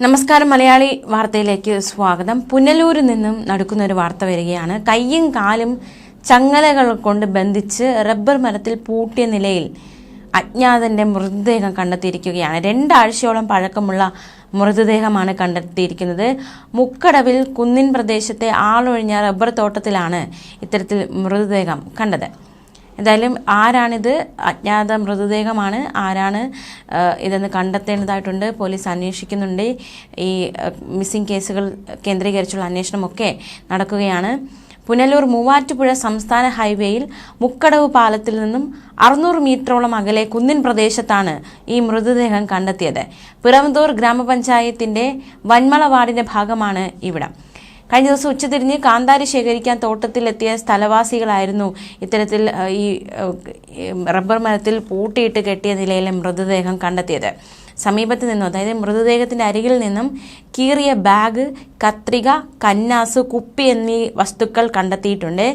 നമസ്കാരം മലയാളി വാർത്തയിലേക്ക് സ്വാഗതം. പുനലൂരിൽ നിന്നും നടക്കുന്ന ഒരു വാർത്ത വരികയാണ്. കയ്യും കാലും ചങ്ങലകൾ കൊണ്ട് ബന്ധിച്ച് റബ്ബർ മരത്തിൽ പൂട്ടിയ നിലയിൽ അജ്ഞാതന്റെ മൃതദേഹം കണ്ടെത്തിയിരിക്കുകയാണ്. രണ്ടാഴ്ചയോളം പഴക്കമുള്ള മൃതദേഹമാണ് കണ്ടെത്തിയിരിക്കുന്നത്. മുക്കടവിൽ കുന്നിൻ പ്രദേശത്തെ ആളൊഴിഞ്ഞ റബ്ബർ തോട്ടത്തിലാണ് ഇത്തരത്തിൽ മൃതദേഹം കണ്ടത്. എന്തായാലും ആരാണിത്? അജ്ഞാത മൃതദേഹമാണ്. ആരാണ് ഇതെന്ന് കണ്ടെത്തേണ്ടതായിട്ടുണ്ട്. പോലീസ് അന്വേഷിക്കുന്നുണ്ട്. ഈ മിസ്സിംഗ് കേസുകൾ കേന്ദ്രീകരിച്ചുള്ള അന്വേഷണമൊക്കെ നടക്കുകയാണ്. പുനലൂർ മൂവാറ്റുപുഴ സംസ്ഥാന ഹൈവേയിൽ മുക്കടവ് പാലത്തിൽ നിന്നും അറുന്നൂറ് മീറ്ററോളം അകലെ കുന്നിൻ പ്രദേശത്താണ് ഈ മൃതദേഹം കണ്ടെത്തിയത്. പിറവന്തൂർ ഗ്രാമപഞ്ചായത്തിന്റെ വന്മള വാർഡിന്റെ ഭാഗമാണ് ഇവിടം. കഴിഞ്ഞ ദിവസം ഉച്ചതിരിഞ്ഞ് കാന്താരി ശേഖരിക്കാൻ തോട്ടത്തിലെത്തിയ സ്ഥലവാസികളായിരുന്നു. ഇത്തരത്തിൽ ഈ റബ്ബർ മരത്തിൽ പൂട്ടിയിട്ട് കെട്ടിയ നിലയിലെ മൃതദേഹം കണ്ടെത്തിയത്. സമീപത്ത് നിന്നും അതായത് മൃതദേഹത്തിന്റെ അരികിൽ നിന്നും കീറിയ ബാഗ് കത്രിക കന്നാസ് കുപ്പി എന്നീ വസ്തുക്കൾ കണ്ടെത്തിയിട്ടുണ്ട്.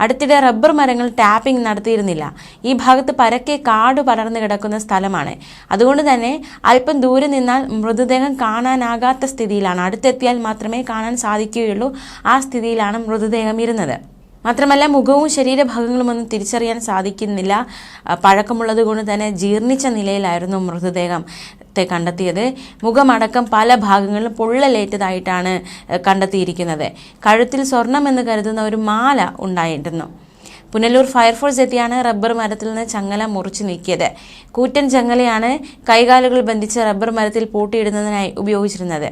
അടുത്തിടെ റബ്ബർ മരങ്ങൾ ടാപ്പിംഗ് നടത്തിയിരുന്നില്ല. ഈ ഭാഗത്ത് പരക്കെ കാട് പടർന്നു കിടക്കുന്ന സ്ഥലമാണ്. അതുകൊണ്ട് തന്നെ അല്പം ദൂരെ നിന്നാൽ മൃതദേഹം കാണാനാകാത്ത സ്ഥിതിയിലാണ്. അടുത്തെത്തിയാൽ മാത്രമേ കാണാൻ സാധിക്കുകയുള്ളൂ. ആ സ്ഥിതിയിലാണ് മൃതദേഹം ഇരുന്നത്. മാത്രമല്ല മുഖവും ശരീരഭാഗങ്ങളും ഒന്നും തിരിച്ചറിയാൻ സാധിക്കുന്നില്ല. പഴക്കമുള്ളത് കൊണ്ട് തന്നെ ജീർണിച്ച നിലയിലായിരുന്നു മൃതദേഹത്തെ കണ്ടെത്തിയത് മുഖമടക്കം പല ഭാഗങ്ങളിലും പൊള്ളലേറ്റതായിട്ടാണ് കണ്ടെത്തിയിരിക്കുന്നത്. കഴുത്തിൽ സ്വർണം എന്ന് കരുതുന്ന ഒരു മാല ഉണ്ടായിരുന്നു. പുനലൂർ ഫയർഫോഴ്സ് എത്തിയാണ് റബ്ബർ മരത്തിൽ നിന്ന് ചങ്ങല മുറിച്ചു നീക്കിയത്. കൂറ്റൻ ചങ്ങലയാണ് കൈകാലുകൾ ബന്ധിച്ച് റബ്ബർ മരത്തിൽ പൂട്ടിയിടുന്നതിനായി ഉപയോഗിച്ചിരുന്നത്.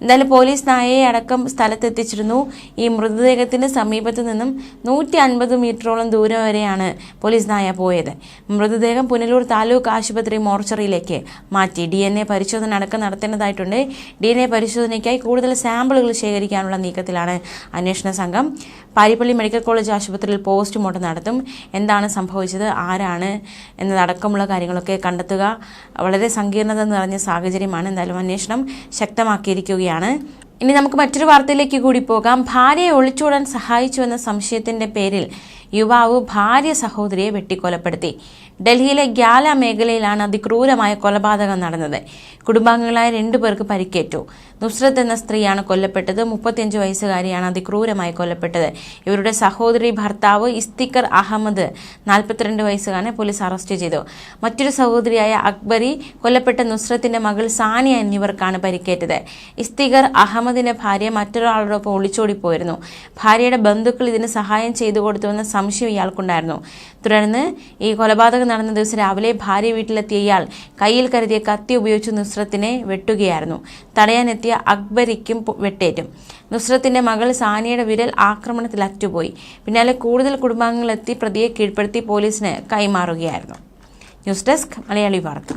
എന്തായാലും പോലീസ് നായയെ അടക്കം സ്ഥലത്തെത്തിച്ചിരുന്നു. ഈ മൃതദേഹത്തിന് സമീപത്തു നിന്നും നൂറ്റി അൻപത് മീറ്ററോളം ദൂരം വരെയാണ് പോലീസ് നായ പോയത്. മൃതദേഹം പുനലൂർ താലൂക്ക് ആശുപത്രി മോർച്ചറിയിലേക്ക് മാറ്റി. ഡി എൻ എ പരിശോധന അടക്കം നടത്തേണ്ടതായിട്ടുണ്ട്. ഡി എൻ എ പരിശോധനയ്ക്കായി കൂടുതൽ സാമ്പിളുകൾ ശേഖരിക്കാനുള്ള നീക്കത്തിലാണ് അന്വേഷണ സംഘം. പാരിപ്പള്ളി മെഡിക്കൽ കോളേജ് ആശുപത്രിയിൽ പോസ്റ്റ്മോർട്ടം നടത്തും. എന്താണ് സംഭവിച്ചത്? ആരാണ്? എന്നതടക്കമുള്ള കാര്യങ്ങളൊക്കെ കണ്ടെത്തുക. വളരെ സങ്കീർണത നിറഞ്ഞ സാഹചര്യമാണ്. എന്തായാലും അന്വേഷണം ശക്തമാക്കിയിരിക്കുകയാണ്. ഇനി നമുക്ക് മറ്റൊരു വാർത്തയിലേക്ക് കൂടി പോകാം. ഭാര്യയെ ഒളിച്ചോടാൻ സഹായിച്ചുവെന്ന സംശയത്തിന്റെ പേരിൽ യുവാവ് ഭാര്യ സഹോദരിയെ വെട്ടിക്കൊലപ്പെടുത്തി. ഡൽഹിയിലെ ഗ്യാല മേഖലയിലാണ് അതിക്രൂരമായ കൊലപാതകം നടന്നത്. കുടുംബാംഗങ്ങളായ രണ്ടുപേർക്ക് പരിക്കേറ്റു. നുസ്രത്ത് എന്ന സ്ത്രീയാണ് കൊല്ലപ്പെട്ടത്. മുപ്പത്തിയഞ്ച് വയസ്സുകാരിയാണ് അതിക്രൂരമായി കൊല്ലപ്പെട്ടത്. ഇവരുടെ സഹോദരി ഭർത്താവ് ഇസ്തിക്കർ അഹമ്മദ് നാൽപ്പത്തിരണ്ട് വയസ്സുകാരനെ പോലീസ് അറസ്റ്റ് ചെയ്തു. മറ്റൊരു സഹോദരിയായ അക്ബരി കൊല്ലപ്പെട്ട നുസ്രത്തിന്റെ മകൾ സാനിയ എന്നിവർക്കാണ് പരിക്കേറ്റത്. ഇസ്തിഖർ അഹമ്മദിന്റെ ഭാര്യ മറ്റൊരാളോടൊപ്പം ഒളിച്ചോടിപ്പോയിരുന്നു. ഭാര്യയുടെ ബന്ധുക്കൾ ഇതിന് സഹായം ചെയ്തു കൊടുത്തുവെന്ന സംശയം ഇയാൾക്കുണ്ടായിരുന്നു. തുടർന്ന് ഈ കൊലപാതകം നടന്ന ദിവസം രാവിലെ ഭാര്യ വീട്ടിലെത്തിയ ഇയാൾ കയ്യിൽ കരുതിയ കത്തി ഉപയോഗിച്ച് നുസ്രത്തിനെ വെട്ടുകയായിരുന്നു. തടയാനെത്തിയ അക്ബരിക്കും വെട്ടേറ്റും. നുസ്രത്തിന്റെ മകൾ സാനിയുടെ വിരൽ ആക്രമണത്തിൽ അറ്റുപോയി. പിന്നാലെ കൂടുതൽ കുടുംബാംഗങ്ങളെത്തി പ്രതിയെ കീഴ്പ്പെടുത്തി പോലീസിന് കൈമാറുകയായിരുന്നു. ന്യൂസ് ഡെസ്ക് മലയാളി വാർത്ത.